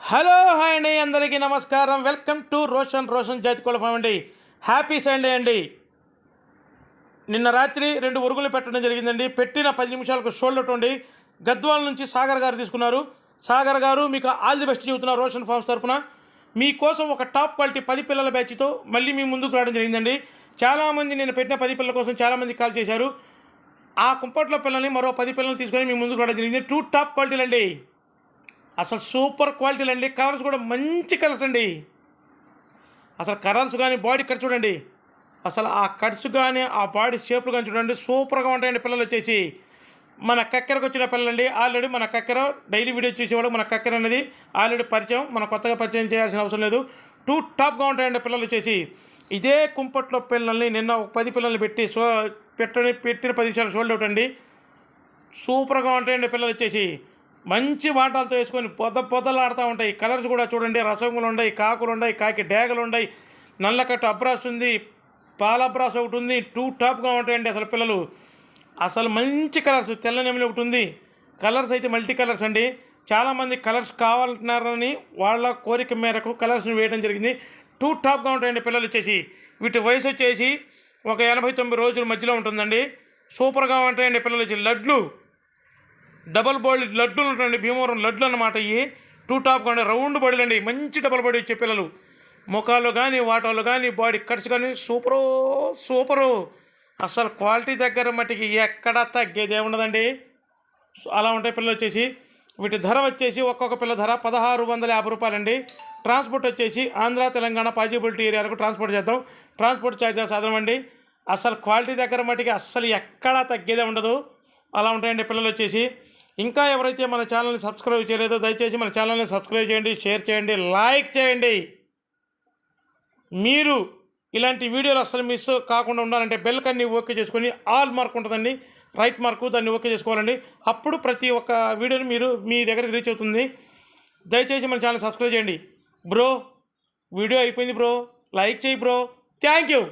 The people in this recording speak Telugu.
హలో హాయ్ అండి. అందరికీ నమస్కారం. వెల్కమ్ టు రోషన్ రోషన్ జాతికోళ్ళ ఫామ్ అండి. హ్యాపీ సండే అండి. నిన్న రాత్రి రెండు ఉరుగులు పెట్టడం జరిగిందండి. పెట్టిన పది నిమిషాలకు షోల్డర్ ఉండి గద్వాల నుంచి సాగర్ గారు తీసుకున్నారు. సాగర్ గారు మీకు ఆల్ ది బెస్ట్ చెబుతున్నా రోషన్ ఫార్మ్స్ తరఫున మీకోసం ఒక టాప్ క్వాలిటీ పది పిల్లల బ్యాచ్తో మళ్ళీ మీ ముందుకు రావడం జరిగిందండి. చాలామంది నేను పెట్టిన పది పిల్లల కోసం చాలామంది కాల్ చేశారు. ఆ కుంపట్లో పిల్లల్ని మరో పది పిల్లల్ని తీసుకొని మీ ముందుకు రావడం జరిగింది. టూ టాప్ క్వాలిటీలు అండి అసలు సూపర్ క్వాలిటీలు అండి కలర్స్ కూడా మంచి కలర్స్ అండి. అసలు కలర్స్ కానీ బాడీ కట్ చూడండి. అసలు ఆ కట్స్ కానీ ఆ బాడీ షేప్లు కానీ చూడండి. సూపర్గా ఉంటాయండి పిల్లలు వచ్చేసి. మన కక్కెరకు వచ్చిన పిల్లలండి. ఆల్రెడీ మన కక్కెర డైలీ వీడియో చూసేవాడు. మన కక్కెర అనేది ఆల్రెడీ పరిచయం. మనం కొత్తగా పరిచయం చేయాల్సిన అవసరం లేదు. టూ టాప్గా ఉంటాయండి పిల్లలు వచ్చేసి. ఇదే కుంపట్లో పిల్లల్ని నిన్న ఒక పది పిల్లల్ని పెట్టి సో పెట్టని పెట్టిన పది నిమిషాలు షోల్డ్ అవుట్ అండి. సూపర్గా ఉంటాయండి పిల్లలు వచ్చేసి. మంచి వాటాలతో వేసుకొని పొద పొదలాడుతూ ఉంటాయి. కలర్స్ కూడా చూడండి రసంగులు ఉన్నాయి కాకులు ఉన్నాయి కాకి డేగలు ఉన్నాయి. నల్లకట్టు అబ్రాస్ ఉంది పాలబ్రాస్ ఒకటి ఉంది టూ టాప్గా ఉంటాయండి అసలు పిల్లలు. అసలు మంచి కలర్స్ తెల్ల ఒకటి ఉంది. కలర్స్ అయితే మల్టీ కలర్స్ అండి. చాలామంది కలర్స్ కావాలంటున్నారని వాళ్ళ కోరిక మేరకు కలర్స్ని వేయడం జరిగింది. టూ టాప్గా ఉంటాయండి పిల్లలు వచ్చేసి. వీటి వయసు వచ్చేసి ఒక ఎనభై తొమ్మిది రోజుల మధ్యలో ఉంటుందండి. సూపర్గా ఉంటాయండి పిల్లలు వచ్చి. లడ్లు డబల్ బాడీ లడ్డులు ఉంటాయండి భీమవరం లడ్లు అన్నమాట ఇవి. టూ టాప్ కానీ రౌండ్ బాడీలు అండి మంచి డబల్ బాడీ వచ్చే పిల్లలు. ముఖాలు కానీ వాటాలు కానీ బాడీ కట్స్ కానీ సూపరు సూపరు. అసలు క్వాలిటీ దగ్గర మట్టికి ఎక్కడా తగ్గేది ఏముండదండి. అలా ఉంటాయి పిల్లలు వచ్చేసి. వీటి ధర వచ్చేసి ఒక్కొక్క పిల్ల ధర పదహారు వందల యాభై రూపాయలండి. ట్రాన్స్పోర్ట్ వచ్చేసి ఆంధ్ర తెలంగాణ పాజిబిలిటీ ఏరియాలకు ట్రాన్స్పోర్ట్ చేద్దాం. ట్రాన్స్పోర్ట్ ఛార్జెస్ అదనమండి అసలు క్వాలిటీ దగ్గర మట్టికి అస్సలు ఎక్కడా తగ్గేదే ఉండదు. అలా ఉంటాయండి పిల్లలు వచ్చేసి. ఇంకా ఎవరైతే మన ఛానల్ని సబ్స్క్రైబ్ చేయలేదో దయచేసి మన ఛానల్ని సబ్స్క్రైబ్ చేయండి షేర్ చేయండి లైక్ చేయండి. మీరు ఇలాంటి వీడియోలు అసలు మిస్ కాకుండా ఉండాలంటే బెల్ కన్ని ఓకే చేసుకొని ఆల్ మార్క్ ఉంటుందండి. రైట్ మార్కు దాన్ని ఓకే చేసుకోవాలండి. అప్పుడు ప్రతి ఒక్క వీడియోని మీరు మీ దగ్గరికి రీచ్ అవుతుంది. దయచేసి మన ఛానల్ సబ్స్క్రైబ్ చేయండి. బ్రో వీడియో అయిపోయింది బ్రో లైక్ చేయి బ్రో థ్యాంక్ యూ